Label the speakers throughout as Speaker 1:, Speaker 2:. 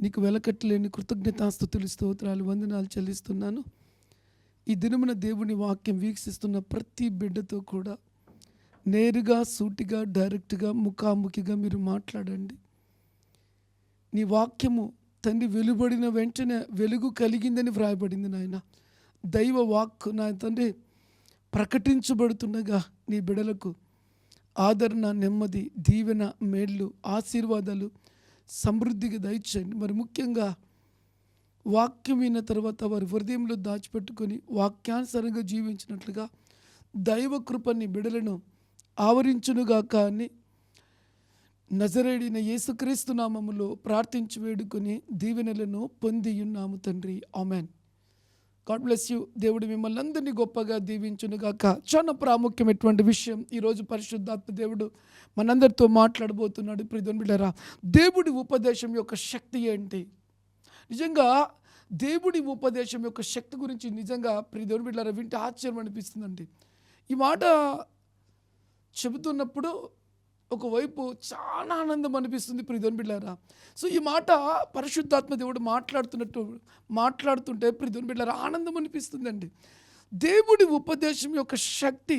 Speaker 1: నీకు వెలకట్టలేని కృతజ్ఞతాస్థుతులు స్తోత్రాలు వందనాలు చెల్లిస్తున్నాను. ఈ దినమున దేవుని వాక్యం వీక్షిస్తున్న ప్రతి బిడ్డతో కూడా నేరుగా సూటిగా డైరెక్ట్గా ముఖాముఖిగా మీరు మాట్లాడండి. నీ వాక్యము తండ్రి వెలుబడిన వెంటనే వెలుగు కలిగిందని వ్రాయబడింది నాయన. దైవ వాక్ నా తండ్రి ప్రకటించబడుతుండగా నీ బిడలకు ఆదరణ నెమ్మది దీవెన మేళ్ళు ఆశీర్వాదాలు సమృద్ధిగా దయచేయండి. మరి ముఖ్యంగా వాక్యం విన్న తర్వాత వారి హృదయంలో దాచిపెట్టుకొని వాక్యానుసారంగా జీవించినట్లుగా దైవ కృపని బిడలను ఆవరించునుగాక అని నజరేడిన యేసుక్రీస్తు నామములో ప్రార్థించి వేడుకొని దీవెనలను పొంది ఉన్నాము తండ్రి. ఆమెన్. గాడ్ బ్లెస్ యూ దేవుడు మిమ్మల్ని అందరినీ గొప్పగా దీవించునుగాక చాలా ప్రాముఖ్యమైనటువంటి విషయం? ఈరోజు పరిశుద్ధాత్మ దేవుడు మనందరితో మాట్లాడబోతున్నాడు. ప్రిధన్ బిడ్డరా దేవుడి ఉపదేశం యొక్క శక్తి ఏంటి? నిజంగా దేవుడి ఉపదేశం యొక్క శక్తి గురించి నిజంగా ప్రిధన్ బిడ్డరా వింటే ఆశ్చర్యం అనిపిస్తుందండి. ఈ మాట చెబుతున్నప్పుడు ఒకవైపు చాలా ఆనందం అనిపిస్తుంది ప్రిధన్ బిడ్డారా సో ఈ మాట పరిశుద్ధాత్మ దేవుడు మాట్లాడుతున్నట్టు మాట్లాడుతుంటే ప్రిధన్ బిడ్డారా ఆనందం అనిపిస్తుందండి. దేవుడి ఉపదేశం యొక్క శక్తి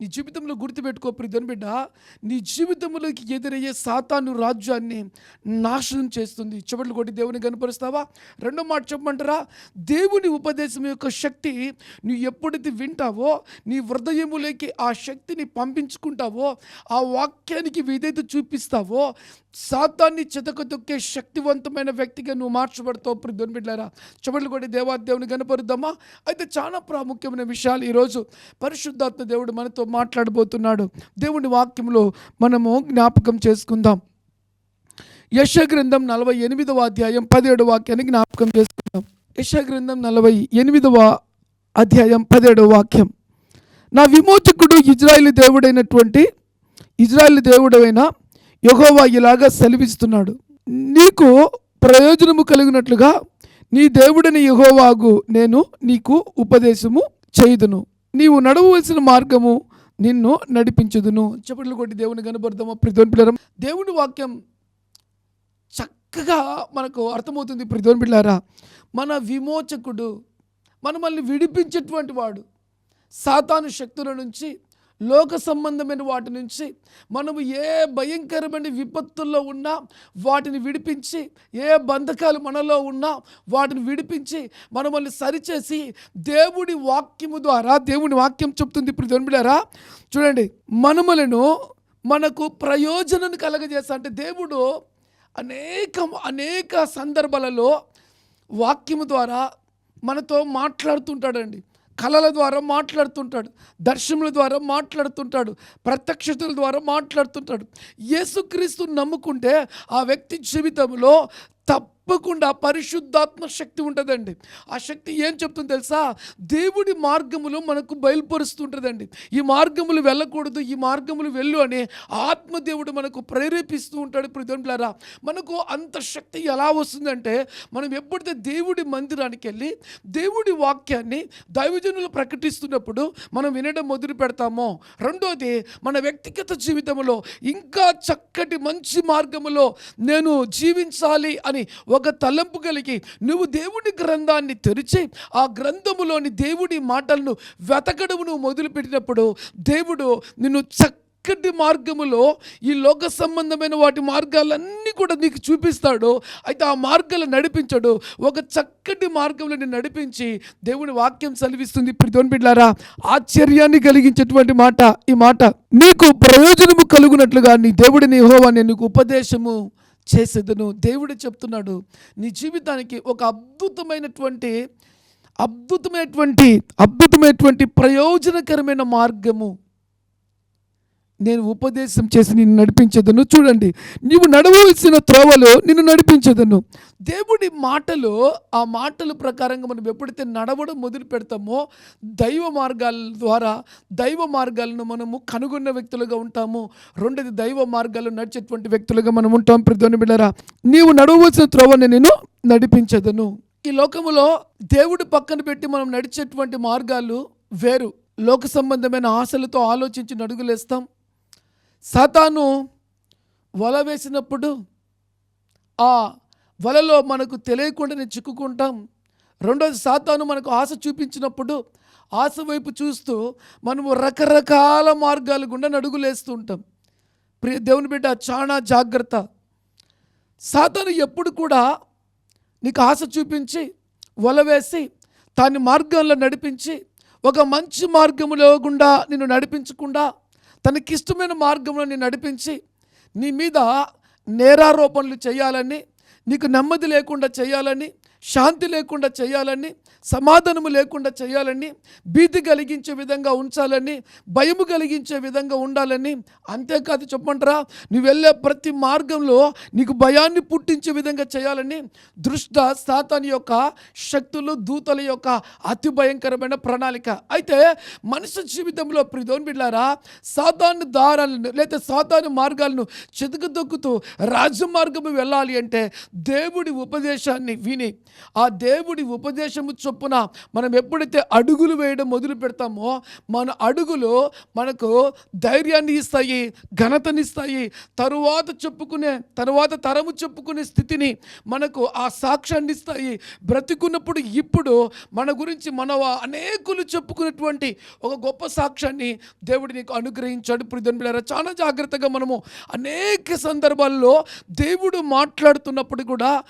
Speaker 1: నీ జీవితంలో గుర్తుపెట్టుకో ప్రిధన్ బిడ్డ. నీ జీవితంలోకి ఎదురయ్యే సాతాను రాజ్యాన్ని నాశనం చేస్తుంది. చెవట్లు కొట్టి దేవుని కనపరుస్తావా? రెండో మాట చెప్పమంటారా? దేవుని ఉపదేశం యొక్క శక్తి నువ్వు ఎప్పుడైతే వింటావో నీ హృదయములోకి ఆ శక్తిని పంపించుకుంటావో ఆ వాక్యానికి ఏదైతే చూపిస్తావో సాతాన్ని చెతకతొక్కే శక్తివంతమైన వ్యక్తిగా నువ్వు మార్చబడతావు ప్రిధన్ బిడ్డారా చెవట్లు కూడా దేవాదేవుని కనపరుద్దామా అయితే చాలా ప్రాముఖ్యమైన విషయాలు ఈరోజు పరిశుద్ధాత్మ దేవుడు మనతో మాట్లాడబోతున్నాడు. దేవుని వాక్యంలో మనము జ్ఞాపకం చేసుకుందాం. యశ గ్రంథం నలభై ఎనిమిదవ అధ్యాయం పదిహేడు వాక్యాన్ని జ్ఞాపకం చేసుకుందాం. యశ గ్రంథం నలభై ఎనిమిదవ అధ్యాయం పదిహేడవ వాక్యం. నా విమోచకుడు ఇజ్రాయిల్ దేవుడైనటువంటి ఇజ్రాయిల్ దేవుడైన యహోవా ఇలాగా సెలవిస్తున్నాడు. నీకు ప్రయోజనము కలిగినట్లుగా నీ దేవుడని యహోవాగు నేను నీకు ఉపదేశము చేయుదును. నీవు నడవలసిన మార్గము నిన్ను నడిపించుదును. చెప్పట్లు కొట్టి దేవుని కనబడదామా ప్రతిని పిల్లరం దేవుని వాక్యం చక్కగా మనకు అర్థమవుతుంది ప్రతిని పిల్లారా. మన విమోచకుడు మనమల్ని విడిపించేటువంటి వాడు సాతాను శక్తుల నుంచి లోక సంబంధమైన వాటి నుంచి మనము ఏ భయంకరమైన విపత్తుల్లో ఉన్నా వాటిని విడిపించి ఏ బంధకాలు మనలో ఉన్నా వాటిని విడిపించి మనమల్ని సరిచేసి దేవుడి వాక్యము ద్వారా దేవుని వాక్యం చెప్తుంది ఇప్పుడు దొనిపిడారా చూడండి మనములను మనకు ప్రయోజనం కలగజేస్తా అంటే దేవుడు అనేక అనేక సందర్భాలలో వాక్యము ద్వారా మనతో మాట్లాడుతుంటాడండి. కళల ద్వారా మాట్లాడుతుంటాడు దర్శనముల ద్వారా మాట్లాడుతుంటాడు ప్రత్యక్షతల ద్వారా మాట్లాడుతుంటాడు. యేసుక్రీస్తు నమ్ముకుంటే ఆ వ్యక్తి జీవితంలో తప్పకుండా పరిశుద్ధాత్మ శక్తి ఉంటుందండి. ఆ శక్తి ఏం చెప్తుంది తెలుసా? దేవుడి మార్గములు మనకు బయలుపరుస్తుంటుందండి. ఈ మార్గములు వెళ్ళకూడదు ఈ మార్గములు వెళ్ళు అని ఆత్మదేవుడు మనకు ప్రేరేపిస్తూ ఉంటాడు ప్రజలారా మనకు అంత శక్తి ఎలా వస్తుందంటే మనం ఎప్పుడైతే దేవుడి మందిరానికి వెళ్ళి దేవుడి వాక్యాన్ని దైవజనులు ప్రకటిస్తున్నప్పుడు మనం వినడం మొదలు పెడతామో రెండోది మన వ్యక్తిగత జీవితంలో ఇంకా చక్కటి మంచి మార్గములో నేను జీవించాలి అని ఒక తలంపు కలిగి నువ్వు దేవుడి గ్రంథాన్ని తెరిచి ఆ గ్రంథములోని దేవుడి మాటలను వెతకడం నువ్వు మొదలుపెట్టినప్పుడు దేవుడు నిన్ను చక్కటి మార్గములో ఈ లోక సంబంధమైన వాటి మార్గాలన్నీ కూడా నీకు చూపిస్తాడు. అయితే ఆ మార్గాలు నడిపించడు. ఒక చక్కటి మార్గంలో నేను నడిపించి దేవుని వాక్యం సెలవిస్తుంది. ఇప్పుడు బిడ్డారా ఆశ్చర్యాన్ని కలిగించేటువంటి మాట ఈ మాట నీకు ప్రయోజనము కలుగునట్లుగా నీ దేవుడిని హోవా నేను నీకు ఉపదేశము. చేసేదను. దేవుడు చెప్తున్నాడు నీ జీవితానికి ఒక అద్భుతమైనటువంటి అద్భుతమైనటువంటి అద్భుతమైనటువంటి ప్రయోజనకరమైన మార్గము. నేను ఉపదేశం చేసి నిన్ను నడిపించదను. చూడండి నీవు నడవలసిన త్రోవలో నిన్ను నడిపించదను. దేవుడి మాటలు ఆ మాటల ప్రకారంగా మనం ఎప్పుడైతే నడవడం మొదలు పెడతామో దైవ మార్గాల ద్వారా దైవ మార్గాలను మనము కనుగొన్న వ్యక్తులుగా ఉంటాము. రెండోది దైవ మార్గాలు నడిచేటువంటి వ్యక్తులుగా మనం ఉంటాం. ప్రధాని బిడ్డరా నీవు నడవలసిన త్రోవని నేను నడిపించదను. ఈ లోకములో దేవుడి పక్కన పెట్టి మనం నడిచేటువంటి మార్గాలు వేరు. లోక సంబంధమైన ఆశలతో ఆలోచించి నడుగులేస్తాం. సాతాను వల వేసినప్పుడు ఆ వలలో మనకు తెలియకుండానే చిక్కుకుంటాం. రెండోది సాతాను మనకు ఆశ చూపించినప్పుడు ఆశ వైపు చూస్తూ మనము రకరకాల మార్గాల గుండా నడుగులేస్తూ ఉంటాం. ప్రియ దేవుని బిడ్డ చాలా జాగ్రత్త. సాతాను ఎప్పుడు కూడా నీకు ఆశ చూపించి వల వేసి దాని మార్గంలో నడిపించి ఒక మంచి మార్గములో గుండా నిన్ను నడిపించకుండా తనకిష్టమైన మార్గంలో నేను నడిపించి నీ మీద నేరారోపణలు చేయాలని నీకు నెమ్మది లేకుండా చేయాలని శాంతి లేకుండా చేయాలని సమాధానము లేకుండా చేయాలని భీతి కలిగించే విధంగా ఉంచాలని భయము కలిగించే విధంగా ఉండాలని. అంతేకాదు చెప్పమంటారా నువ్వు వెళ్ళే ప్రతి మార్గంలో నీకు భయాన్ని పుట్టించే విధంగా చేయాలని దృష్ట సాతాని యొక్క శక్తులు దూతల యొక్క అతి భయంకరమైన ప్రణాళిక. అయితే మనిషి జీవితంలో ప్రిదోన్ బిడ్లారా సాతాను దారాలను లేదా సాతాను మార్గాలను చెతుకు దొక్కుతూ మార్గము వెళ్ళాలి అంటే దేవుడి ఉపదేశాన్ని విని ఆ దేవుడి ఉపదేశము చొప్పున మనం ఎప్పుడైతే అడుగులు వేయడం మొదలు పెడతామో మన అడుగులు మనకు ధైర్యాన్ని ఇస్తాయి ఘనతనిస్తాయి తరువాత చెప్పుకునే తరువాత తరము చెప్పుకునే స్థితిని మనకు ఆ సాక్ష్యాన్ని ఇస్తాయి. బ్రతికున్నప్పుడు ఇప్పుడు మన గురించి మన అనేకులు చెప్పుకునేటువంటి ఒక గొప్ప సాక్ష్యాన్ని దేవుడు నీకు అనుగ్రహించాడు. ప్రిధన్బిలారా చాలా జాగ్రత్తగా మనము అనేక సందర్భాల్లో దేవుడు మాట్లాడుతున్నప్పుడు కూడా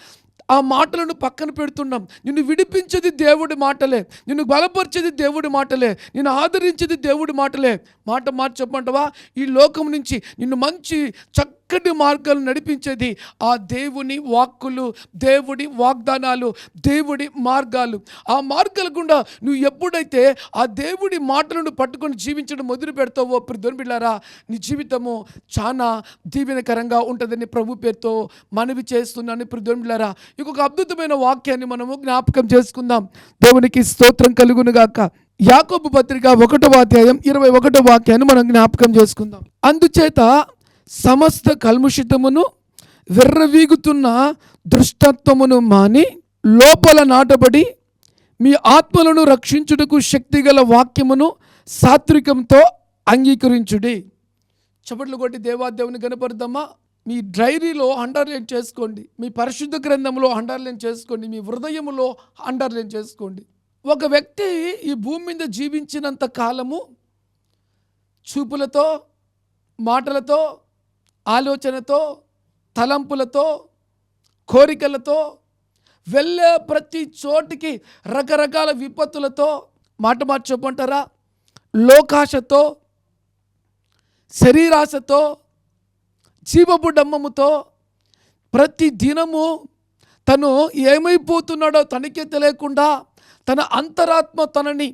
Speaker 1: ఆ మాటలను పక్కన పెడుతున్నాం. నిన్ను విడిపించేది దేవుడి మాటలే. నిన్ను బలపరిచేది దేవుడి మాటలే. నిన్ను ఆదరించేది దేవుడి మాటలే. మాట మాట చెప్పమంటావా ఈ లోకం నుంచి నిన్ను మంచి చక్క చక్కటి మార్గాలు నడిపించేది ఆ దేవుని వాక్కులు దేవుడి వాగ్దానాలు దేవుడి మార్గాలు. ఆ మార్గాల గుండా నువ్వు ఎప్పుడైతే ఆ దేవుడి మాటలను పట్టుకొని జీవించడం మొదలు పెడతావో ప్రొద్దున బిళ్ళారా నీ జీవితము చాలా దీవెనకరంగా ఉంటుందని ప్రభు పేరుతో మనవి చేస్తున్నాను ప్రొద్దున బిళ్ళారా ఇంకొక అద్భుతమైన వాక్యాన్ని మనము జ్ఞాపకం చేసుకుందాం. దేవునికి స్తోత్రం కలుగునుగాక యాకోబు పత్రిక ఒకటో అధ్యాయం ఇరవై ఒకటో వాక్యాన్ని మనం జ్ఞాపకం చేసుకుందాం. అందుచేత సమస్త కల్ముషితమును విర్రవీగుతున్న దృష్టత్వమును మాని లోపల నాటబడి మీ ఆత్మలను రక్షించుటకు శక్తిగల వాక్యమును సాత్వికంతో అంగీకరించుడి. చప్పట్లు కొట్టి దేవాదేవుని కనపడదామా మీ డైరీలో అండర్లైన్ చేసుకోండి. మీ పరిశుద్ధ గ్రంథంలో అండర్లైన్ చేసుకోండి. మీ హృదయములో అండర్లైన్ చేసుకోండి. ఒక వ్యక్తి ఈ భూమి మీద జీవించినంత కాలము చూపులతో మాటలతో ఆలోచనతో తలంపులతో కోరికలతో వెళ్ళే ప్రతి చోటికి రకరకాల విపత్తులతో మాట మాట చెప్పంటారా లోకాశతో శరీరాశతో జీవపు డమ్మముతో ప్రతి దినము తను ఏమైపోతున్నాడో తనకే తెలియకుండా తన అంతరాత్మ తనని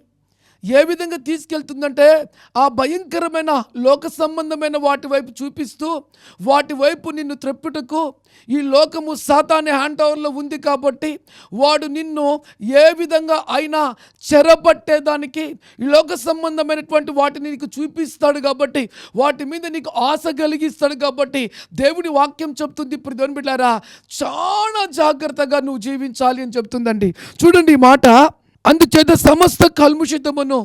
Speaker 1: ఏ విధంగా తీసుకెళ్తుందంటే ఆ భయంకరమైన లోక సంబంధమైన వాటి వైపు చూపిస్తూ వాటి వైపు నిన్ను త్రెప్పుటకు ఈ లోకము సాతానే హ్యాండ్ ఓవర్లో ఉంది కాబట్టి వాడు నిన్ను ఏ విధంగా అయినా చెరపట్టేదానికి ఈ లోక సంబంధమైనటువంటి వాటిని నీకు చూపిస్తాడు కాబట్టి వాటి మీద నీకు ఆశ కలిగిస్తాడు కాబట్టి దేవుడి వాక్యం చెప్తుంది. ఇప్పుడు దేవుని బిడ్డారా చాలా జాగ్రత్తగా నువ్వు జీవించాలి అని చెప్తుందండి. చూడండి ఈ మాట. అందుచేత సమస్త కల్ముషితమును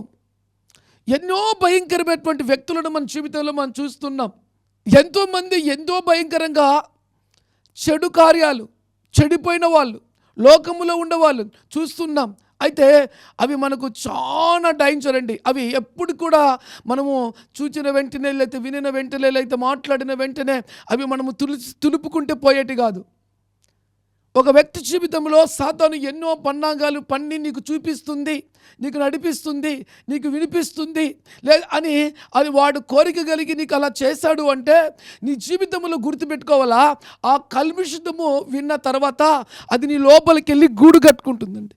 Speaker 1: ఎన్నో భయంకరమైనటువంటి వ్యక్తులను మన జీవితంలో మనం చూస్తున్నాం. ఎంతోమంది ఎంతో భయంకరంగా చెడు కార్యాలు చెడిపోయిన వాళ్ళు లోకములో ఉండేవాళ్ళు చూస్తున్నాం. అయితే అవి మనకు చాలా డేంజర్ అండి. అవి ఎప్పుడు కూడా మనము చూచిన వెంటనే లేకపోతే వినిన వెంటనే లేకపోతే మాట్లాడిన వెంటనే అవి మనము తులు తులుపుకుంటే పోయేటి కాదు. ఒక వ్యక్తి జీవితంలో సాతాను ఎన్నో పన్నాగాలు పన్ని నీకు చూపిస్తుంది నీకు నడిపిస్తుంది నీకు వినిపిస్తుంది లే అని అది వాడు కోరిక కలిగి నీకు అలా చేశాడు అంటే నీ జీవితంలో గుర్తుపెట్టుకోవాలా? ఆ కల్మిషితము విన్న తర్వాత అది నీ లోపలికి వెళ్ళి గూడు కట్టుకుంటుందండి.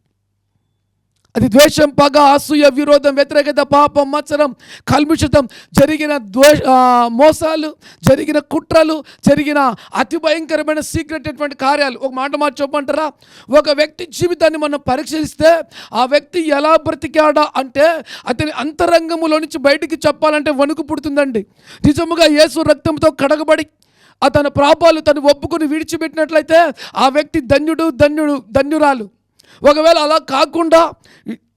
Speaker 1: అది ద్వేషం పగ అసూయ విరోధం వ్యతిరేకత పాపం మత్సరం కల్ముషితం జరిగిన ద్వే మోసాలు జరిగిన కుట్రలు జరిగిన అతి భయంకరమైన సీక్రెట్ అటువంటి కార్యాలు. ఒక మాట మాట చెప్పమంటారా? ఒక వ్యక్తి జీవితాన్ని మనం పరీక్షిస్తే ఆ వ్యక్తి ఎలా బ్రతికాడా అంటే అతని అంతరంగములో నుంచి బయటికి చెప్పాలంటే వణుకు పుడుతుందండి. నిజముగా యేసు రక్తంతో కడగబడి అతని ప్రాపాలు తను ఒప్పుకొని విడిచిపెట్టినట్లయితే ఆ వ్యక్తి ధన్యుడు ధన్యుడు ధన్యురాలు. ఒకవేళ అలా కాకుండా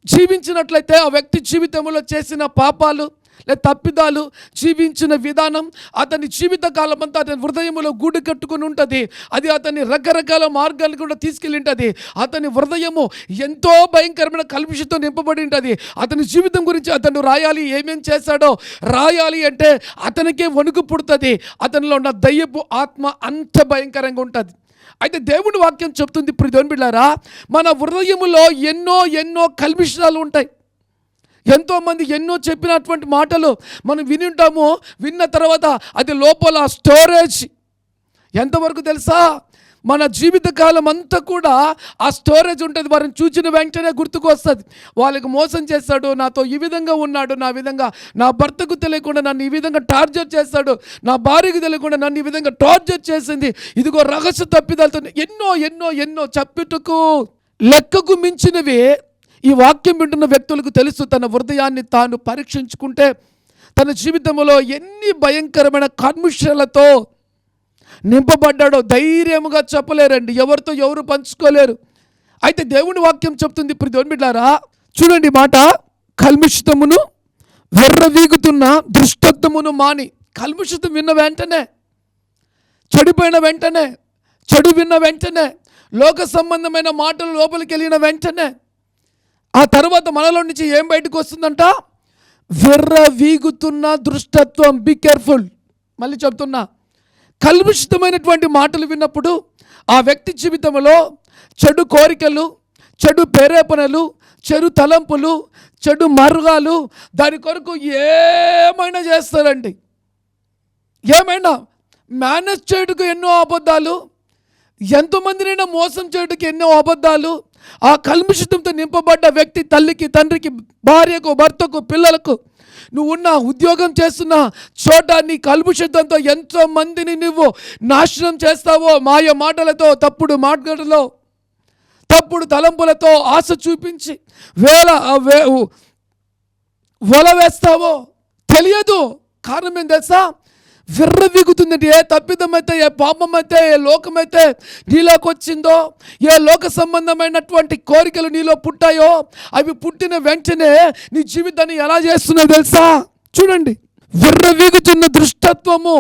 Speaker 1: జీవించినట్లయితే ఆ వ్యక్తి జీవితంలో చేసిన పాపాలు లే తప్పిదాలు జీవించిన విధానం అతని జీవిత కాలం అంతా అతని హృదయంలో గూడు కట్టుకుని ఉంటుంది. అది అతని రకరకాల మార్గాలు కూడా తీసుకెళ్ళి ఉంటుంది అతని హృదయము ఎంతో భయంకరమైన కల్పిషతో నింపబడి ఉంటుంది. అతని జీవితం గురించి అతను రాయాలి ఏమేం చేశాడో రాయాలి అంటే అతనికే వణుకు పుడుతుంది. అతనిలో ఉన్న దయ్యపు ఆత్మ అంత భయంకరంగా ఉంటుంది. అయితే దేవుని వాక్యం చెప్తుంది ఇప్పుడు దేవుని బిడ్డారా మన హృదయములో ఎన్నో ఎన్నో కల్మిషాలు ఉంటాయి. ఎంతోమంది ఎన్నో చెప్పినటువంటి మాటలు మనం విని ఉంటాము విన్న తర్వాత అది లోపల స్టోరేజ్ ఎంతవరకు తెలుసా? మన జీవితకాలం అంతా కూడా ఆ స్టోరేజ్ ఉంటుంది. వారిని చూచిన వెంటనే గుర్తుకు వస్తుంది వాళ్ళకి మోసం చేస్తాడు నాతో ఈ విధంగా ఉన్నాడు నా విధంగా నా భర్తకు తెలియకుండా నన్ను ఈ విధంగా టార్చర్ చేస్తాడు నా భార్యకు తెలియకుండా నన్ను ఈ విధంగా టార్చర్ చేసింది. ఇదిగో రహస్య తప్పిదాలతో ఎన్నో ఎన్నో ఎన్నో చప్పిటకు లెక్కకు మించినవి ఈ వాక్యం వింటున్న వ్యక్తులకు తెలుసు. తన హృదయాన్ని తాను పరీక్షించుకుంటే తన జీవితంలో ఎన్ని భయంకరమైన కర్మిషలతో నింపబడ్డాడో ధైర్యముగా చెప్పలేరండి. ఎవరితో ఎవరు పంచుకోలేరు. అయితే దేవుని వాక్యం చెప్తుంది. ఇప్పుడు దేవుని బిడ్డారా చూడండి మాట. కల్మిషితమును వెర్రవీగుతున్న దుష్టత్వమును మాని. కల్మిషితం విన్న వెంటనే చెడిపోయిన వెంటనే చెడు విన్న వెంటనే లోక సంబంధమైన మాటలు లోపలికి వెళ్ళిన వెంటనే ఆ తర్వాత మనలో నుంచి ఏం బయటకు వస్తుందంట? వెర్ర వీగుతున్న దృష్టత్వం. బీ కేర్ఫుల్ మళ్ళీ చెప్తున్నా కలుషితమైనటువంటి మాటలు విన్నప్పుడు ఆ వ్యక్తి జీవితంలో చెడు కోరికలు చెడు ప్రేరేపణలు చెడు తలంపులు చెడు మరుగాలు దాని కొరకు ఏమైనా చేస్తారండి. ఏమైనా మేనేజ్ చేయడానికి ఎన్నో అబద్ధాలు ఎంతోమందినైనా మోసం చేయడానికి ఎన్నో అబద్ధాలు ఆ కల్మిషితంతో నింపబడ్డ వ్యక్తి తల్లికి తండ్రికి భార్యకు భర్తకు పిల్లలకు నువ్వు ఉన్న ఉద్యోగం చేస్తున్న చోట నీ కల్మిషితంతో ఎంతో మందిని నువ్వు నాశనం చేస్తావో మాయ మాటలతో తప్పుడు మాటలతో తప్పుడు తలంపులతో ఆశ చూపించి వేల వల వేస్తావో తెలియదు. కారణం ఏం తెలుసా? విర్రవీగుతుందంటే ఏ తప్పిదమైతే ఏ పాపమైతే ఏ లోకమైతే నీలోకి వచ్చిందో ఏ లోక సంబంధమైనటువంటి కోరికలు నీలో పుట్టాయో అవి పుట్టిన వెంటనే నీ జీవితాన్ని ఎలా చేస్తున్నాయో తెలుసా? చూడండి. విర్రవీగుతున్న దృష్టత్వము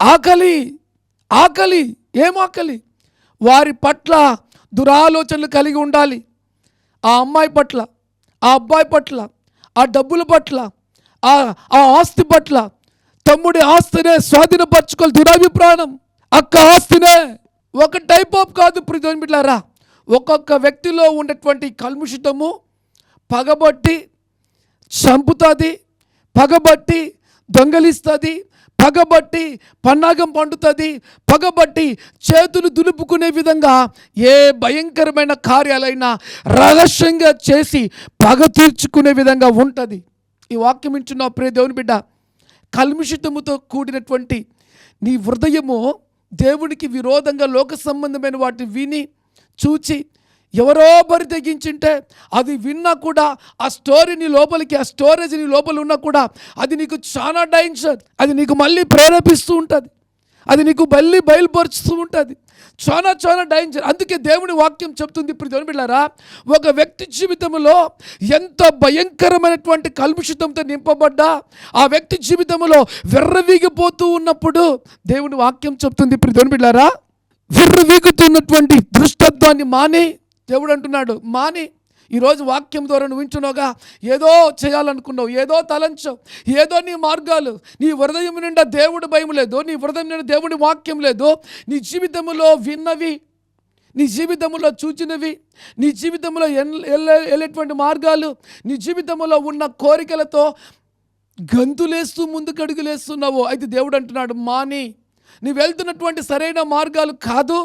Speaker 1: ఆకలి ఆకలి ఏం ఆకలి? వారి పట్ల దురాలోచనలు కలిగి ఉండాలి. ఆ అమ్మాయి పట్ల ఆ అబ్బాయి పట్ల ఆ డబ్బుల పట్ల ఆ ఆస్తి పట్ల తమ్ముడి ఆస్తినే స్వాధీనపరచుకోవాలి. దురాభిప్రాయం. అక్క ఆస్తినే. ఒక టైప్ ఆఫ్ కాదు ప్రిజోన్ బిడ్లారా ఒక్కొక్క వ్యక్తిలో ఉండేటువంటి కల్ముషితము పగబట్టి చంపుతుంది పగబట్టి దొంగలిస్తుంది పగబట్టి పన్నాగం పండుతుంది పగబట్టి చేతులు దులుపుకునే విధంగా ఏ భయంకరమైన కార్యాలైనా రహస్యంగా చేసి పగ తీర్చుకునే విధంగా ఉంటుంది. ఈ వాక్యం ఇచ్చిన ప్రియ దేవుని బిడ్డ. కల్మిషితముతో కూడినటువంటి నీ హృదయము దేవునికి విరోధంగా లోక సంబంధమైన వాటిని విని చూచి ఎవరో బరి తెగించింటే అది విన్నా కూడా ఆ స్టోరీని లోపలికి ఆ స్టోరేజ్ నీ లోపల ఉన్నా కూడా అది నీకు చాలా డైన్షన్ అది నీకు మళ్ళీ ప్రేరేపిస్తూ ఉంటుంది. అది నీకు మళ్ళీ బయలుపరుస్తూ ఉంటుంది. చాలా చాలా డైంజర్ అందుకే దేవుని వాక్యం చెప్తుంది ఇప్పుడు దేవుని బిళ్ళారా ఒక వ్యక్తి జీవితంలో ఎంత భయంకరమైనటువంటి కలుషితంతో నింపబడ్డా ఆ వ్యక్తి జీవితంలో విర్రవీగిపోతూ ఉన్నప్పుడు దేవుని వాక్యం చెప్తుంది ఇప్పుడు దేవుని బిళ్ళారా విర్రవీగుతున్నటువంటి దృష్టత్వాన్ని మాని దేవుడు అంటున్నాడు మాని. ఈరోజు వాక్యం ద్వారా నువ్వు వింటున్నావుగా? ఏదో చేయాలనుకున్నావు ఏదో తలంచావు ఏదో నీ మార్గాలు నీ హృదయం నిండా దేవుడు భయం లేదు నీ హృదయం నిండా దేవుడి వాక్యం లేదు. నీ జీవితంలో విన్నవి నీ జీవితంలో చూచినవి నీ జీవితంలో వెళ్ళే వెళ్ళేటువంటి మార్గాలు నీ జీవితంలో ఉన్న కోరికలతో గంతులేస్తూ ముందుకు అడుగులేస్తున్నావు అయితే దేవుడు అంటున్నాడు మాని. నువ్వు వెళ్తున్నటువంటి సరైన మార్గాలు కాదు.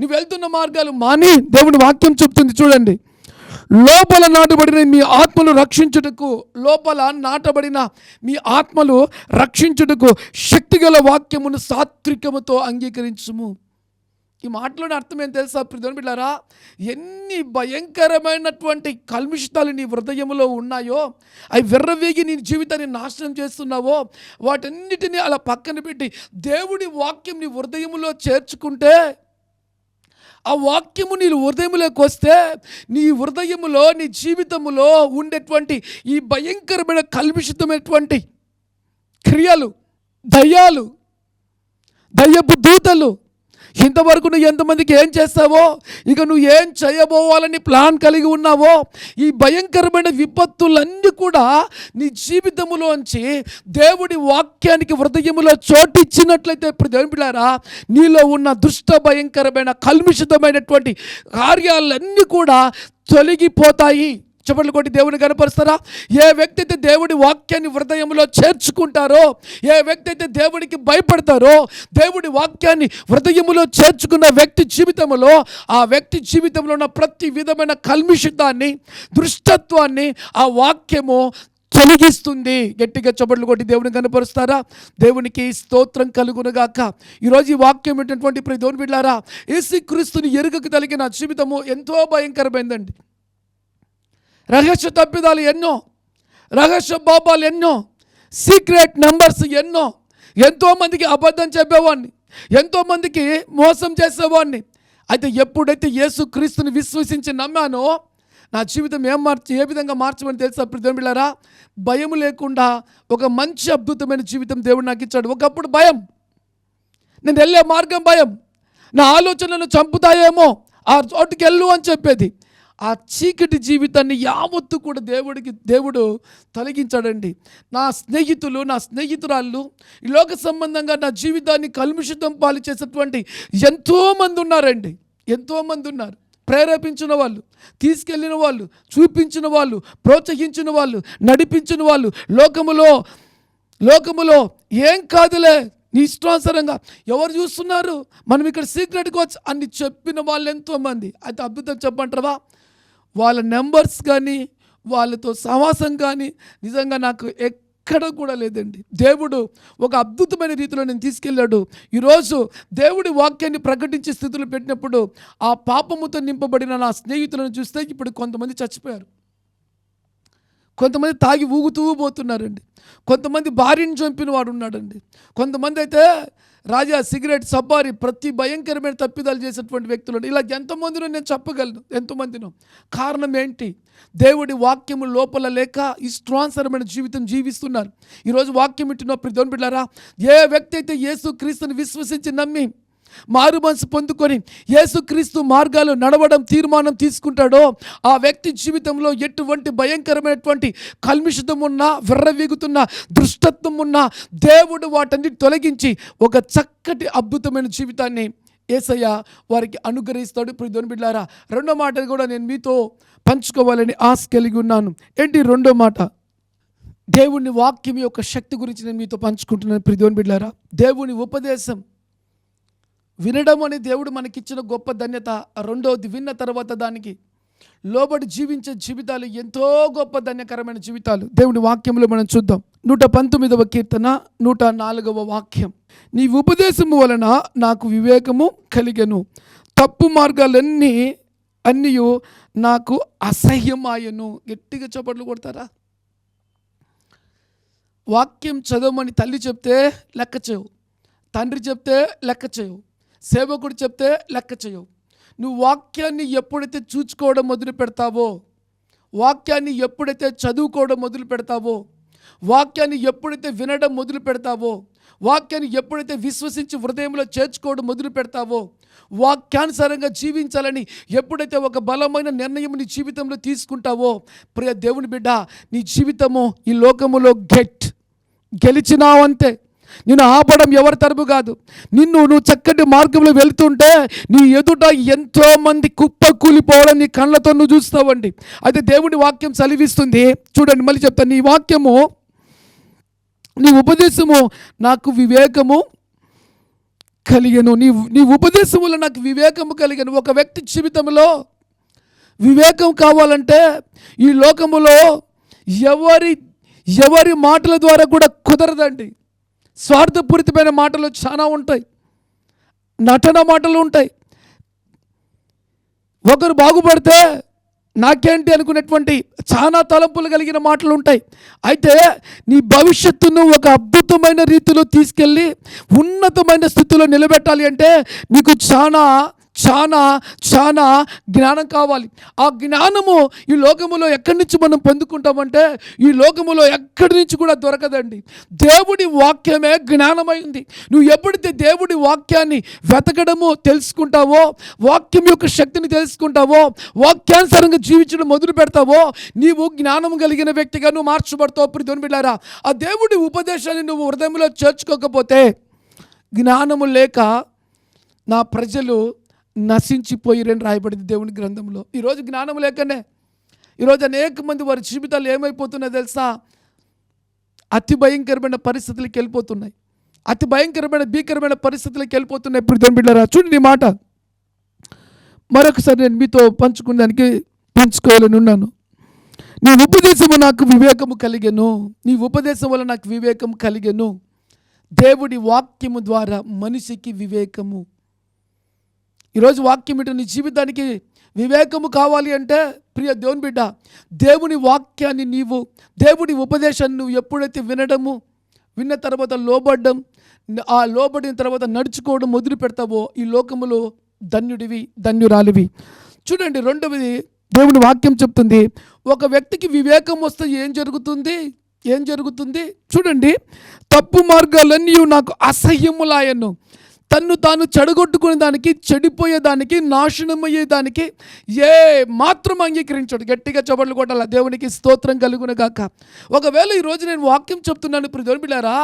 Speaker 1: నువ్వు వెళ్తున్న మార్గాలు మాని. దేవుడి వాక్యం చెప్తుంది చూడండి. లోపల నాటబడిన మీ ఆత్మలు రక్షించుటకు లోపల నాటబడిన మీ ఆత్మలు రక్షించుటకు శక్తిగల వాక్యమును సాత్వికముతో అంగీకరించుము. ఈ మాటలోని అర్థం ఏం తెలుసా ప్రిధోని బిడ్డారా? ఎన్ని భయంకరమైనటువంటి కల్మిషితాలు నీ హృదయంలో ఉన్నాయో అవి విర్రవేగి నీ జీవితాన్ని నాశనం చేస్తున్నావో వాటన్నిటిని అలా పక్కన పెట్టి దేవుడి వాక్యం నీ హృదయంలో చేర్చుకుంటే ఆ వాక్యము నీ హృదయంలోకి వస్తే నీ హృదయములో నీ జీవితములో ఉండేటువంటి ఈ భయంకరమైన కల్పిషితమైనటువంటి క్రియలు దయ్యాలు దయ్యపు దూతలు ఇంతవరకు నువ్వు ఎంతమందికి ఏం చేస్తావో ఇక నువ్వు ఏం చేయబోవాలని ప్లాన్ కలిగి ఉన్నావో ఈ భయంకరమైన విపత్తులన్నీ కూడా నీ జీవితంలోంచి దేవుడి వాక్యానికి హృదయములో చోటిచ్చినట్లయితే ఇప్పుడు దేవుని నీలో ఉన్న దుష్ట భయంకరమైన కల్మిషితమైనటువంటి కార్యాలన్నీ కూడా తొలగిపోతాయి. చెప్పట్లు కొట్టి దేవుని కనపరుస్తారా? ఏ వ్యక్తి అయితే దేవుడి వాక్యాన్ని హృదయంలో చేర్చుకుంటారో ఏ వ్యక్తి అయితే దేవుడికి భయపడతారో దేవుడి వాక్యాన్ని హృదయములో చేర్చుకున్న వ్యక్తి జీవితంలో ఆ వ్యక్తి జీవితంలో ఉన్న ప్రతి విధమైన కల్మిషితాన్ని దృష్టత్వాన్ని ఆ వాక్యము తొలగిస్తుంది. గట్టిగా చప్పట్లు కొట్టి దేవుని కనపరుస్తారా? దేవునికి స్తోత్రం కలుగునుగాక. ఈరోజు ఈ వాక్యం ఏంటటువంటి ప్రతి దేవుని బిడ్డారా ఏసు క్రీస్తుని ఎరుగకు తలిగిన జీవితము ఎంతో భయంకరమైందండి. రహస్య తప్పిదాలు ఎన్నో రహస్య పాపాలు ఎన్నో సీక్రెట్ నెంబర్స్ ఎన్నో ఎంతోమందికి అబద్ధం చెప్పేవాడిని ఎంతోమందికి మోసం చేసేవాడిని. అయితే ఎప్పుడైతే యేసు క్రీస్తుని విశ్వసించి నమ్మానో నా జీవితం ఏం మార్చి ఏ విధంగా మార్చమని తెలుసా ప్రిధమిళ్ళారా భయం లేకుండా ఒక మంచి అద్భుతమైన జీవితం దేవుడు నాకు ఇచ్చాడు. ఒకప్పుడు భయం. నేను వెళ్ళే మార్గం భయం. నా ఆలోచనలు చంపుతాయేమో. ఆ చోటుకి వెళ్ళు అని చెప్పేది. ఆ చీకటి జీవితాన్ని యావత్తు కూడా దేవుడికి దేవుడు తొలగించాడండి. నా స్నేహితులు నా స్నేహితురాళ్ళు ఈ లోక సంబంధంగా నా జీవితాన్ని కలుషితం పాలు చేసేటువంటి ఎంతోమంది ఉన్నారండి. ఎంతోమంది ఉన్నారు. ప్రేరేపించిన వాళ్ళు తీసుకెళ్ళిన వాళ్ళు చూపించిన వాళ్ళు ప్రోత్సహించిన వాళ్ళు నడిపించిన వాళ్ళు లోకములో లోకములో ఏం కాదులే నీ ఇష్టానుసారంగా ఎవరు చూస్తున్నారు? మనం ఇక్కడ సీక్రెట్గా వచ్చి అన్ని చెప్పిన వాళ్ళు ఎంతోమంది. అయితే అద్భుతం చెప్పంటారా వాళ్ళ నెంబర్స్ కానీ వాళ్ళతో సమాసం కానీ నిజంగా నాకు ఎక్కడ కూడా లేదండి. దేవుడు ఒక అద్భుతమైన రీతిలో నేను తీసుకెళ్ళాడు. ఈరోజు దేవుడి వాక్యాన్ని ప్రకటించే స్థితిలో పెట్టినప్పుడు ఆ పాపముతో నింపబడిన నా స్నేహితులను చూస్తే ఇప్పుడు కొంతమంది చచ్చిపోయారు. కొంతమంది తాగి ఊగుతూ పోతున్నారండి. కొంతమంది భార్యను చంపిన వాడు ఉన్నాడండి. కొంతమంది అయితే రాజా సిగరెట్ సబ్బారి ప్రతి భయంకరమైన తప్పిదాలు చేసేటువంటి వ్యక్తులు ఇలా ఎంతమందినో నేను చెప్పగలను ఎంతమందినో. కారణం ఏంటి? దేవుడి వాక్యము లోపల లేక ఇష్టానుసరమైన జీవితం జీవిస్తున్నారు. ఈరోజు వాక్యం ఇట్టినప్పుడు ప్రతి ఏ వ్యక్తి అయితే యేసు క్రీస్తుని విశ్వసించి నమ్మి మారు మనసు పొందుకొని యేసుక్రీస్తు మార్గాలు నడవడం తీర్మానం తీసుకుంటాడో ఆ వ్యక్తి జీవితంలో ఎటువంటి భయంకరమైనటువంటి కల్మిషితం ఉన్నా విర్రవీగుతున్న దృష్టత్వం ఉన్నా దేవుడు వాటన్ని తొలగించి ఒక చక్కటి అద్భుతమైన జీవితాన్ని ఏసయ్య వారికి అనుగ్రహిస్తాడు. ఇప్పుడు దొని బిడ్డారా రెండో మాట కూడా నేను మీతో పంచుకోవాలని ఆశ కలిగి ఉన్నాను. ఏంటి రెండో మాట? దేవుని వాక్యం యొక్క శక్తి గురించి నేను మీతో పంచుకుంటున్నాను. ప్రిధోని బిడ్డారా దేవుని ఉపదేశం వినడం అనే దేవుడు మనకిచ్చిన గొప్ప ధన్యత రెండవది విన్న తర్వాత దానికి లోబడి జీవించే జీవితాలు ఎంతో గొప్ప ధన్యకరమైన జీవితాలు. దేవుని వాక్యంలో మనం చూద్దాం. నూట పంతొమ్మిదవ కీర్తన నూట నాలుగవ వాక్యం. నీ ఉపదేశము వలన నాకు వివేకము కలిగను. తప్పు మార్గాలన్నీ అన్నీ నాకు అసహ్యమాయను. గట్టిగా చప్పట్లు కొడతారా? వాక్యం చదవమని తల్లి చెప్తే లెక్క చేయవు. తండ్రి చెప్తే లెక్క చేయవు. సేవకుడు చెప్తే లెక్క చేయవు. నువ్వు వాక్యాన్ని ఎప్పుడైతే చూచుకోవడం మొదలు పెడతావో వాక్యాన్ని ఎప్పుడైతే చదువుకోవడం మొదలు పెడతావో వాక్యాన్ని ఎప్పుడైతే వినడం మొదలు పెడతావో వాక్యాన్ని ఎప్పుడైతే విశ్వసించి హృదయంలో చేర్చుకోవడం మొదలు పెడతావో వాక్యానుసారంగా జీవించాలని ఎప్పుడైతే ఒక బలమైన నిర్ణయం నీ జీవితంలో తీసుకుంటావో ప్రియ దేవుని బిడ్డ నీ జీవితము ఈ లోకములో గెట్. గెలిచినావంతే. నిన్ను ఆపడం ఎవరి తరపు కాదు. నిన్ను నువ్వు చక్కటి మార్గంలో వెళ్తుంటే నీ ఎదుట ఎంతోమంది కుప్ప కూలిపోవడం నీ కళ్ళతో నువ్వు చూస్తావండి. అయితే దేవుడి వాక్యం చలివిస్తుంది చూడండి మళ్ళీ చెప్తాను నీ వాక్యము నీ ఉపదేశము నాకు వివేకము కలిగను. నీ నీ ఉపదేశములో నాకు వివేకము కలిగను. ఒక వ్యక్తి జీవితంలో వివేకం కావాలంటే ఈ లోకములో ఎవరి ఎవరి మాటల ద్వారా కూడా కుదరదండి. స్వార్థపూరితమైన మాటలు చాలా ఉంటాయి. నటన మాటలు ఉంటాయి. ఒకరు బాగుపడితే నాకేంటి అనుకునేటువంటి చాలా తలంపులు కలిగిన మాటలు ఉంటాయి. అయితే నీ భవిష్యత్తును ఒక అద్భుతమైన రీతిలో తీసుకెళ్ళి ఉన్నతమైన స్థితిలో నిలబెట్టాలి అంటే నీకు చాలా చాలా చాలా జ్ఞానం కావాలి. ఆ జ్ఞానము ఈ లోకములో ఎక్కడి నుంచి మనం పొందుకుంటామంటే ఈ లోకములో ఎక్కడి నుంచి కూడా దొరకదండి. దేవుడి వాక్యమే జ్ఞానమైంది నువ్వు ఎప్పుడైతే దేవుడి వాక్యాన్ని వెతకడము తెలుసుకుంటావో వాక్యం యొక్క శక్తిని తెలుసుకుంటావో వాక్యానుసారంగా జీవించడం మొదలు పెడతావో నీవు జ్ఞానం కలిగిన వ్యక్తిగా నువ్వు మార్చబడతావు. ప్రిధుని బిడ్డారా ఆ దేవుడి ఉపదేశాన్ని నువ్వు హృదయంలో చేర్చుకోకపోతే జ్ఞానము లేక నా ప్రజలు నశించిపోయిరని రాయబడింది దేవుని గ్రంథంలో. ఈరోజు జ్ఞానం లేకనే ఈరోజు అనేక మంది వారి జీవితాలు ఏమైపోతున్నాయో తెలుసా? అతి భయంకరమైన పరిస్థితులకు వెళ్ళిపోతున్నాయి. అతి భయంకరమైన భీకరమైన పరిస్థితులకు వెళ్ళిపోతున్నాయి. ఇప్పుడు దాని బిడ్డరా చూడండి ఈ మాట. మరొకసారి నేను మీతో పంచుకున్నానికి పంచుకోవాలని ఉన్నాను. నీ ఉపదేశము నాకు వివేకము కలిగెను. నీ ఉపదేశం వల్ల నాకు వివేకం కలిగెను. దేవుడి వాక్యము ద్వారా మనిషికి వివేకము ఈరోజు వాక్యం ఇటు నీ జీవితానికి వివేకము కావాలి అంటే ప్రియ దేవుని బిడ్డ దేవుని వాక్యాన్ని నీవు దేవుడి ఉపదేశాన్ని నువ్వు ఎప్పుడైతే వినడము విన్న తర్వాత లోబడ్డం ఆ లోబడిన తర్వాత నడుచుకోవడం మొదలు పెడతావో ఈ లోకములో ధన్యుడివి ధన్యురాలివి. చూడండి రెండవది దేవుని వాక్యం చెప్తుంది ఒక వ్యక్తికి వివేకం వస్తే ఏం జరుగుతుంది? ఏం జరుగుతుంది? చూడండి తప్పు మార్గాలన్నీ నాకు అసహ్యములాయను తన్ను తాను చెడగొట్టుకునే దానికి చెడిపోయేదానికి నాశనమయ్యేదానికి ఏ మాత్రం అంగీకరించాడు. గట్టిగా చబట్లు కొట్టాల? దేవునికి స్తోత్రం కలుగును గాక. ఒకవేళ ఈరోజు నేను వాక్యం చెప్తున్నాను ఇప్పుడు దొరిపిలారా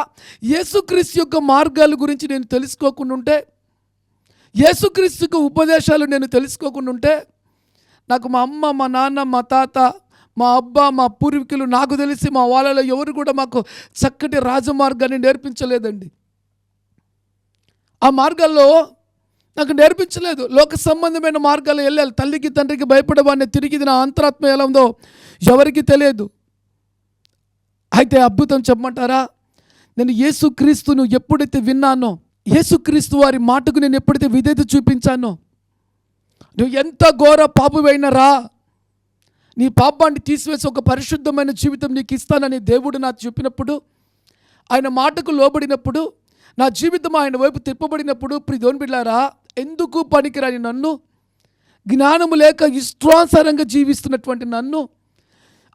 Speaker 1: యేసుక్రీస్తు యొక్క మార్గాల గురించి నేను తెలుసుకోకుండా ఉంటే యొక్క ఉపదేశాలు నేను తెలుసుకోకుండా ఉంటే నాకు మా అమ్మ మా నాన్న మా తాత మా అబ్బా మా పూర్వీకులు నాకు తెలిసి మా వాళ్ళలో ఎవరు కూడా మాకు చక్కటి రాజమార్గాన్ని నేర్పించలేదండి. ఆ మార్గాల్లో నాకు నేర్పించలేదు. లోక సంబంధమైన మార్గాలు వెళ్ళాలి. తల్లికి తండ్రికి భయపడేవాడిని తిరిగి నా అంతరాత్మ ఎలా ఉందో ఎవరికి తెలియదు. అయితే అద్భుతం చెప్పమంటారా? నేను యేసుక్రీస్తును ఎప్పుడైతే విన్నానో యేసుక్రీస్తు వారి మాటకు నేను ఎప్పుడైతే విధేత చూపించానో నువ్వు ఎంత ఘోర పాపువైనా రా. నీ పాపాన్ని తీసివేసి ఒక పరిశుద్ధమైన జీవితం నీకు ఇస్తానని దేవుడు నాకు చెప్పినప్పుడు ఆయన మాటకు లోబడినప్పుడు నా జీవితం ఆయన వైపు తిప్పబడినప్పుడు ప్రిదోన్ బిడ్డారా ఎందుకు పనికిరాని నన్ను? జ్ఞానము లేక ఇష్టానుసారంగా జీవిస్తున్నటువంటి నన్ను?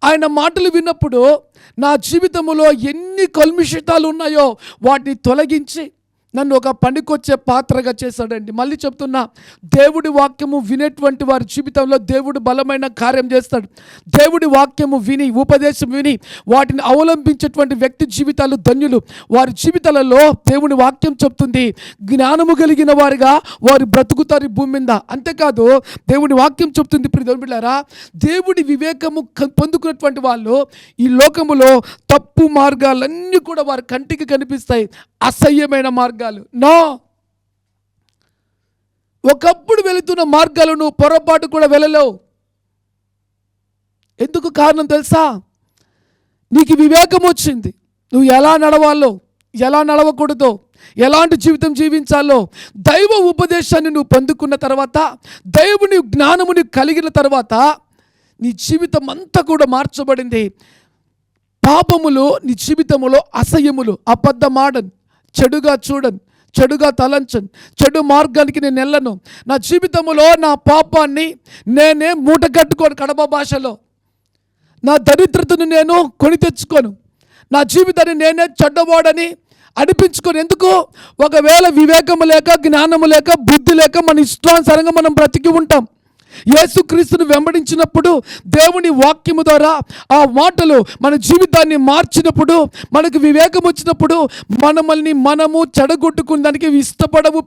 Speaker 1: ఆయన మాటలు విన్నప్పుడు నా జీవితంలో ఎన్ని కల్మిషితాలు ఉన్నాయో వాటిని తొలగించి నన్ను ఒక పనికొచ్చే పాత్రగా చేశాడండి. మళ్ళీ చెప్తున్నా దేవుడి వాక్యము వినేటువంటి వారి జీవితంలో దేవుడు బలమైన కార్యం చేస్తాడు. దేవుడి వాక్యము విని ఉపదేశం విని వాటిని అవలంబించేటువంటి వ్యక్తి జీవితాలు ధన్యులు. వారి జీవితాలలో దేవుని వాక్యం చెప్తుంది జ్ఞానము కలిగిన వారిగా వారు బ్రతుకుతారు భూమి మీద. అంతేకాదు దేవుని వాక్యం చెప్తుంది ఇప్పుడు బిడ్డారా దేవుడి వివేకము పొందుకున్నటువంటి వాళ్ళు ఈ లోకములో తప్పు మార్గాలన్నీ కూడా వారి కంటికి కనిపిస్తాయి. అసహ్యమైన మార్గం మార్గాలు. నో! ఒకప్పుడు వెళుతున్న మార్గాలు నువ్వు పొరపాటు కూడా వెళ్ళలేవు. ఎందుకు కారణం తెలుసా? నీకు వివేకం వచ్చింది. నువ్వు ఎలా నడవాలో ఎలా నడవకూడదో ఎలాంటి జీవితం జీవించాలో దైవ ఉపదేశాన్ని నువ్వు పొందుకున్న తర్వాత దైవుని జ్ఞానముని కలిగిన తర్వాత నీ జీవితం అంతా కూడా మార్చబడింది. పాపములు నీ జీవితంలో అసహ్యములు అబద్ధమాడను. చెడుగా చూడను చెడుగా తలంచను చెడు మార్గానికి నేను వెళ్ళను. నా జీవితంలో నా పాపాన్ని నేనే మూట కట్టుకోను కడప భాషలో. నా దరిద్రతను నేను కొని తెచ్చుకోను. నా జీవితాన్ని నేనే చెడ్డవాడని అనిపించుకొని. ఎందుకు? ఒకవేళ వివేకము లేక జ్ఞానము లేక బుద్ధి లేక మన ఇష్టానుసారంగా మనం బ్రతికి ఉంటాం. యేసుక్రీస్తును వెంబడించినప్పుడు దేవుని వాక్యము ద్వారా ఆ మాటలు మన జీవితాన్ని మార్చినప్పుడు మనకు వివేకం వచ్చినప్పుడు మనమల్ని మనము చెడగొట్టుకున్న దానికి ఇష్టపడము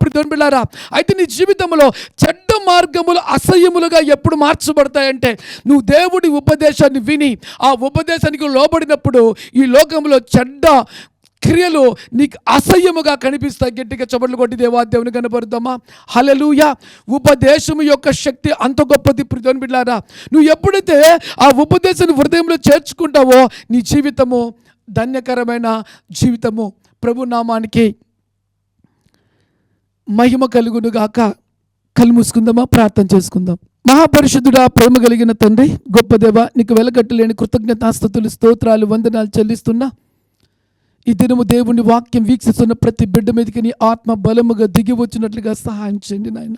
Speaker 1: అయితే నీ జీవితంలో చెడ్డ మార్గములు అసహ్యములుగా ఎప్పుడు మార్చబడతాయంటే నువ్వు దేవుడి ఉపదేశాన్ని విని ఆ ఉపదేశానికి లోబడినప్పుడు ఈ లోకంలో చెడ్డ క్రియలు నీకు అసహ్యముగా కనిపిస్తాయి. గట్టిగా చపట్లు కొట్టి దేవా దేవుని కనపరుద్దామా? హలలుయ ఉపదేశము యొక్క శక్తి అంత గొప్పది. ప్రితోని బిడ్డారా నువ్వు ఎప్పుడైతే ఆ ఉపదేశాన్ని హృదయంలో చేర్చుకుంటావో నీ జీవితము ధన్యకరమైన జీవితము. ప్రభు నామానికి మహిమ కలుగును గాక. కళ్ళు మూసుకుందామా? ప్రార్థన చేసుకుందాం. మహాపరిషుద్ధుడా ప్రేమ కలిగిన తండ్రి గొప్ప దేవ నీకు వెలగట్టలేని కృతజ్ఞతాస్థుతులు స్తోత్రాలు వందనాలు చెల్లిస్తున్నా. ఈ దినము దేవుని వాక్యం వీక్షిస్తున్న ప్రతి బిడ్డ మీదకి నీ ఆత్మ బలముగా దిగి వచ్చినట్లుగా సహాయం చేయండి నాయన.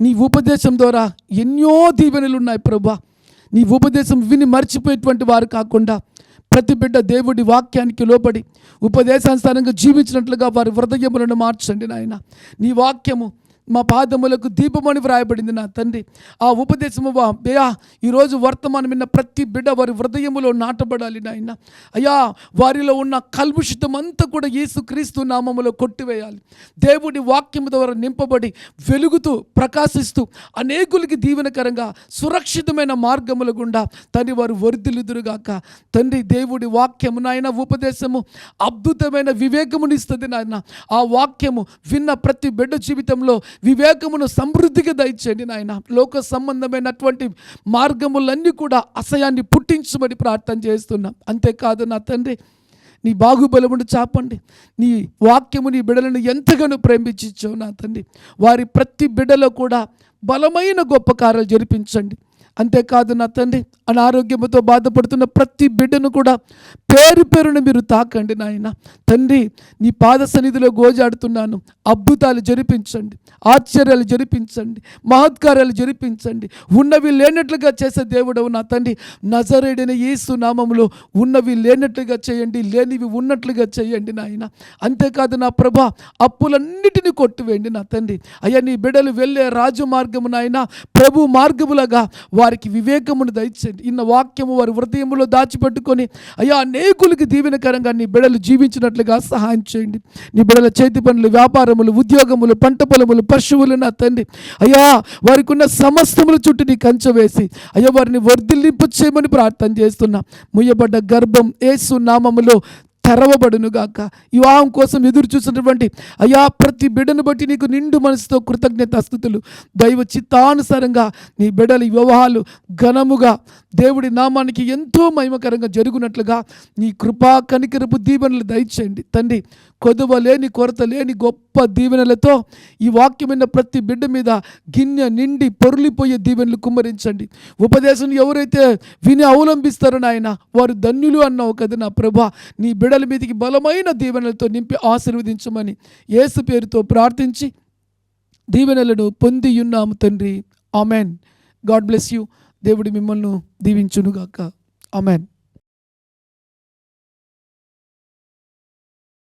Speaker 1: నీ ఉపదేశం ద్వారా ఎన్నో దీవెనలు ఉన్నాయి ప్రభా. నీ ఉపదేశం విని మర్చిపోయేటువంటి వారు కాకుండా ప్రతి బిడ్డ దేవుడి వాక్యానికి లోబడి ఉపదేశానుసారంగా జీవించినట్లుగా వారి హృదయములను మార్చండి నాయన. నీ వాక్యము మా పాదములకు దీపమని వ్రాయబడింది నా తండ్రి. ఆ ఉపదేశము వా ఈరోజు వర్తమానం విన్న ప్రతి బిడ్డ వారి హృదయములో నాటబడాలి నాయన. అయ్యా వారిలో ఉన్న కల్ముషితం అంతా కూడా యేసుక్రీస్తు నామములో కొట్టివేయాలి. దేవుడి వాక్యము ద్వారా నింపబడి వెలుగుతూ ప్రకాశిస్తూ అనేకులకి దీవెనకరంగా సురక్షితమైన మార్గముల గుండా తండ్రి వారు వరిదిలుదురుగాక తండ్రి దేవుడి వాక్యము నాయన ఉపదేశము అద్భుతమైన వివేకమునిస్తుంది నాయన. ఆ వాక్యము విన్న ప్రతి బిడ్డ జీవితంలో వివేకమును సమృద్ధిగా దయచేయండి నాయన. లోక సంబంధమైనటువంటి మార్గములన్నీ కూడా అసహ్యాన్ని పుట్టించమని ప్రార్థన చేస్తున్నాం. అంతేకాదు నా తండ్రి నీ బాహుబలమును చాపండి. నీ వాక్యము నీ బిడలను ఎంతగానో ప్రేమించవు నా తండ్రి. వారి ప్రతి బిడలో కూడా బలమైన గొప్ప కార్యాలు జరిపించండి. అంతేకాదు నా తండ్రి అనారోగ్యంతో బాధపడుతున్న ప్రతి బిడ్డను కూడా పేరు పేరును మీరు తాకండి నాయన. తండ్రి నీ పాద సన్నిధిలో గోజాడుతున్నాను. అద్భుతాలు జరిపించండి ఆశ్చర్యాలు జరిపించండి మహత్కార్యాలు జరిపించండి. ఉన్నవి లేనట్లుగా చేసే దేవుడవు నా తండ్రి. నజరేడిన యేసు నామంలో ఉన్నవి లేనట్లుగా చేయండి లేనివి ఉన్నట్లుగా చేయండి నాయన. అంతేకాదు నా ప్రభా అప్పులన్నిటిని కొట్టివేయండి నా తండ్రి. అయ్యా నీ బిడ్డలు వెళ్ళే రాజు మార్గము నాయన ప్రభు మార్గములగా వారికి వివేకమును దయచేయండి. ఇన్న వాక్యము వారి హృదయంలో దాచిపెట్టుకొని అయ్యా అనేకులకి దీవెనకరంగా నీ బిడలు జీవించినట్లుగా సహాయం చేయండి. నీ బిడల చేతి పనులు వ్యాపారములు ఉద్యోగములు పంట పొలములు పశువులు నా తండ్రి. అయ్యా వారికి ఉన్న సమస్తముల చుట్టూ నీ కంచె వేసి అయ్యా వారిని వర్ధిల్లింపు చేయమని ప్రార్థన చేస్తున్నా. ముయ్యబడ్డ గర్భం ఏసు నామములో తెరవబడునుగాక. వివాహం కోసం ఎదురు చూసినటువంటి అయా ప్రతి బిడ్డను బట్టి నీకు నిండు మనసుతో కృతజ్ఞత స్థుతులు. దైవ చిత్తానుసారంగా నీ బిడ్డల వివాహాలు ఘనముగా దేవుడి నామానికి ఎంతో మహిమకరంగా జరుగునట్లుగా నీ కృపా కనికరపు దీవెనలు దయచేయండి. తండ్రి కొదువ లేని కొరత లేని గొప్ప గొప్ప దీవెనలతో ఈ వాక్యమైన ప్రతి బిడ్డ మీద గిన్నె నిండి పొరులిపోయే దీవెనలు కుమ్మరించండి. ఉపదేశం ఎవరైతే విని అవలంబిస్తారో నాయన వారు ధన్యులు అన్నావు కదా నా ప్రభా. నీ బిడల మీదకి బలమైన దీవెనలతో నింపి ఆశీర్వదించమని యేసు పేరుతో ప్రార్థించి దీవెనలను పొంది ఉన్నాము తండ్రి. ఆమెన్. God bless you. దేవుడి మిమ్మల్ని దీవించునుగాక. ఆమెన్.